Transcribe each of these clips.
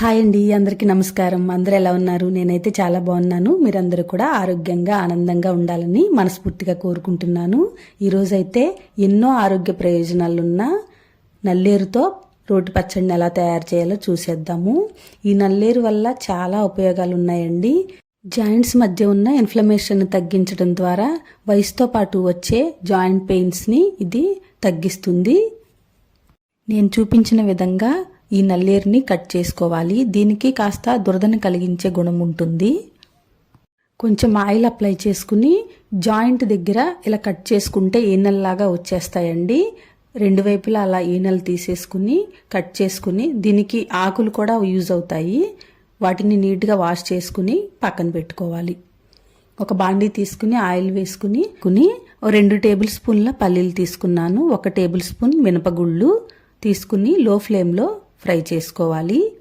Hi అండి అందరికీ నమస్కారం. అందరూ ఎలా ఉన్నారు? నేనైతే చాలా బాగున్నాను. మీరందరూ కూడా ఆరోగ్యంగా ఆనందంగా ఉండాలని మనస్ఫూర్తిగా కోరుకుంటున్నాను. ఈరోజైతే ఎన్నో ఆరోగ్య ప్రయోజనాలున్న నల్లేరుతో రోటి పచ్చడిని ఎలా తయారు చేయాలో చూసేద్దాము. ఈ నల్లేరు వల్ల చాలా ఉపయోగాలు ఉన్నాయండి జాయింట్స్ మధ్య ఉన్న ఇన్ఫ్లమేషన్ తగ్గించడం ద్వారా వయసుతో పాటు వచ్చే జాయింట్ పెయిన్స్ని ఇది తగ్గిస్తుంది. నేను చూపించిన విధంగా ఈ నల్లేరుని కట్ చేసుకోవాలి. దీనికి కాస్త దురదను కలిగించే గుణం ఉంటుంది. కొంచెం ఆయిల్ అప్లై చేసుకుని జాయింట్ దగ్గర ఇలా కట్ చేసుకుంటే ఈనెల్లాగా వచ్చేస్తాయండి. రెండు వైపులా అలా ఈనలు తీసేసుకుని కట్ చేసుకుని దీనికి ఆకులు కూడా యూజ్ అవుతాయి. వాటిని నీట్గా వాష్ చేసుకుని పక్కన పెట్టుకోవాలి. ఒక బాండీ తీసుకుని ఆయిల్ వేసుకుని కుని ఓ రెండు టేబుల్ స్పూన్ల పల్లీలు తీసుకున్నాను. ఒక టేబుల్ స్పూన్ మినపగుళ్ళు తీసుకుని లో ఫ్లేమ్లో ఫ్రై చేసుకోవాలి.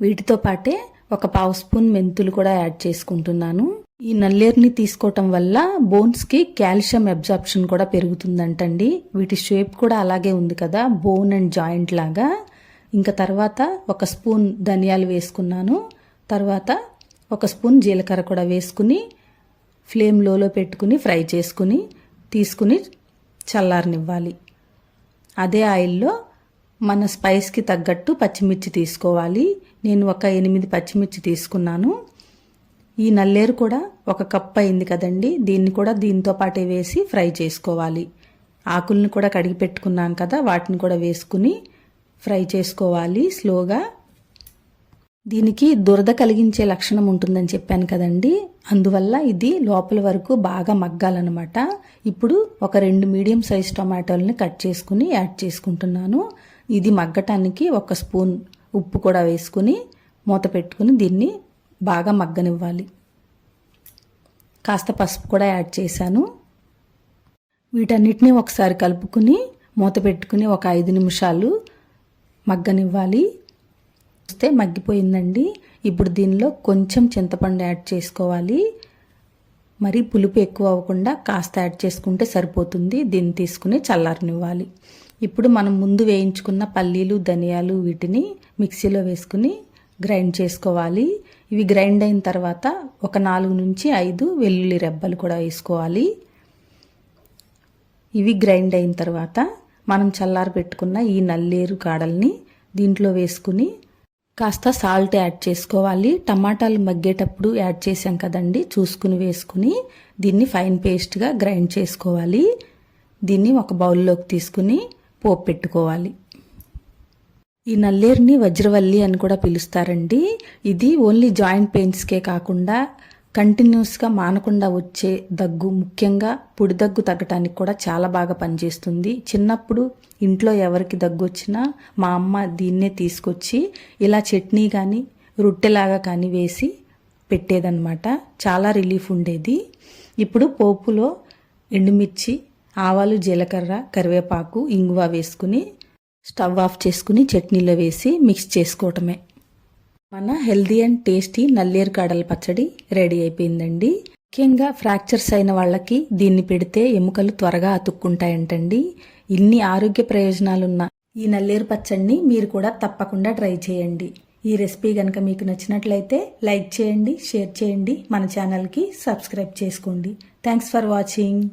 వీటితో పాటే ఒక పావు స్పూన్ మెంతులు కూడా యాడ్ చేసుకుంటున్నాను. ఈ నల్లేరుని తీసుకోవటం వల్ల బోన్స్కి కాల్షియం అబ్జార్ప్షన్ కూడా పెరుగుతుందంటండి. వీటి షేప్ కూడా అలాగే ఉంది కదా బోన్ అండ్ జాయింట్ లాగా. ఇంకా తర్వాత ఒక స్పూన్ ధనియాలు వేసుకున్నాను. తర్వాత ఒక స్పూన్ జీలకర్ర కూడా వేసుకుని ఫ్లేమ్ లోలో పెట్టుకుని ఫ్రై చేసుకుని తీసుకుని చల్లారనివ్వాలి. అదే ఆయిల్లో మన స్పైస్కి తగ్గట్టు పచ్చిమిర్చి తీసుకోవాలి. నేను ఒక ఎనిమిది పచ్చిమిర్చి తీసుకున్నాను. ఈ నల్లేరు కూడా ఒక కప్ అయింది కదండి. దీన్ని కూడా దీంతో పాటే వేసి ఫ్రై చేసుకోవాలి. ఆకుల్ని కూడా కడిగి పెట్టుకున్నాం కదా వాటిని కూడా వేసుకుని ఫ్రై చేసుకోవాలి స్లోగా. దీనికి దురద కలిగించే లక్షణం ఉంటుందని చెప్పాను కదండి. అందువల్ల ఇది లోపల వరకు బాగా మగ్గాలన్నమాట. ఇప్పుడు ఒక రెండు మీడియం సైజ్ టొమాటోలని కట్ చేసుకుని యాడ్ చేసుకుంటున్నాను. ఇది మగ్గటానికి ఒక స్పూన్ ఉప్పు కూడా వేసుకుని మూత పెట్టుకుని దీన్ని బాగా మగ్గనివ్వాలి. కాస్త పసుపు కూడా యాడ్ చేశాను. వీటన్నిటిని ఒకసారి కలుపుకుని మూత పెట్టుకుని ఒక ఐదు నిమిషాలు మగ్గనివ్వాలి. వస్తే మగ్గిపోయిందండి. ఇప్పుడు దీనిలో కొంచెం చింతపండు యాడ్ చేసుకోవాలి. మరి పులుపు ఎక్కువ అవ్వకుండా కాస్త యాడ్ చేసుకుంటే సరిపోతుంది. దీన్ని తీసుకుని చల్లారనివ్వాలి. ఇప్పుడు మనం ముందు వేయించుకున్న పల్లీలు ధనియాలు వీటిని మిక్సీలో వేసుకుని గ్రైండ్ చేసుకోవాలి. ఇవి గ్రైండ్ అయిన తర్వాత ఒక నాలుగు నుంచి ఐదు వెల్లుల్లి రెబ్బలు కూడా వేసుకోవాలి. ఇవి గ్రైండ్ అయిన తర్వాత మనం చల్లారి పెట్టుకున్న ఈ నల్లేరు కాడల్ని దీంట్లో వేసుకుని కాస్త సాల్ట్ యాడ్ చేసుకోవాలి. టమాటాలు మగ్గేటప్పుడు యాడ్ చేసాం కదండి చూసుకుని వేసుకుని దీన్ని ఫైన్ పేస్ట్గా గ్రైండ్ చేసుకోవాలి. దీన్ని ఒక బౌల్లోకి తీసుకుని పోపు పెట్టుకోవాలి. ఈ నల్లేరుని వజ్రవల్లి అని కూడా పిలుస్తారండి. ఇది ఓన్లీ జాయింట్ పెయిన్స్కే కాకుండా కంటిన్యూస్గా మానకుండా వచ్చే దగ్గు ముఖ్యంగా పొడి దగ్గు తగ్గటానికి కూడా చాలా బాగా పనిచేస్తుంది. చిన్నప్పుడు ఇంట్లో ఎవరికి దగ్గు వచ్చినా మా అమ్మ దీన్నే తీసుకొచ్చి ఇలా చట్నీ కానీ రొట్టెలాగా కానీ వేసి పెట్టేదన్నమాట. చాలా రిలీఫ్ ఉండేది. ఇప్పుడు పోపులో ఎండుమిర్చి ఆవాలు జీలకర్ర కరివేపాకు ఇంగువ వేసుకుని స్టవ్ ఆఫ్ చేసుకుని చట్నీలో వేసి మిక్స్ చేసుకోవటమే. మన హెల్దీ అండ్ టేస్టీ నల్లేరు కాడల పచ్చడి రెడీ అయిపోయిందండి. ముఖ్యంగా ఫ్రాక్చర్స్ అయిన వాళ్ళకి దీన్ని పెడితే ఎముకలు త్వరగా అతుక్కుంటాయంటండి. ఇన్ని ఆరోగ్య ప్రయోజనాలున్న ఈ నల్లేరు పచ్చడిని మీరు కూడా తప్పకుండా ట్రై చేయండి. ఈ రెసిపీ కనుక మీకు నచ్చినట్లయితే లైక్ చేయండి షేర్ చేయండి మన ఛానల్కి సబ్స్క్రైబ్ చేసుకోండి. Thanks for watching.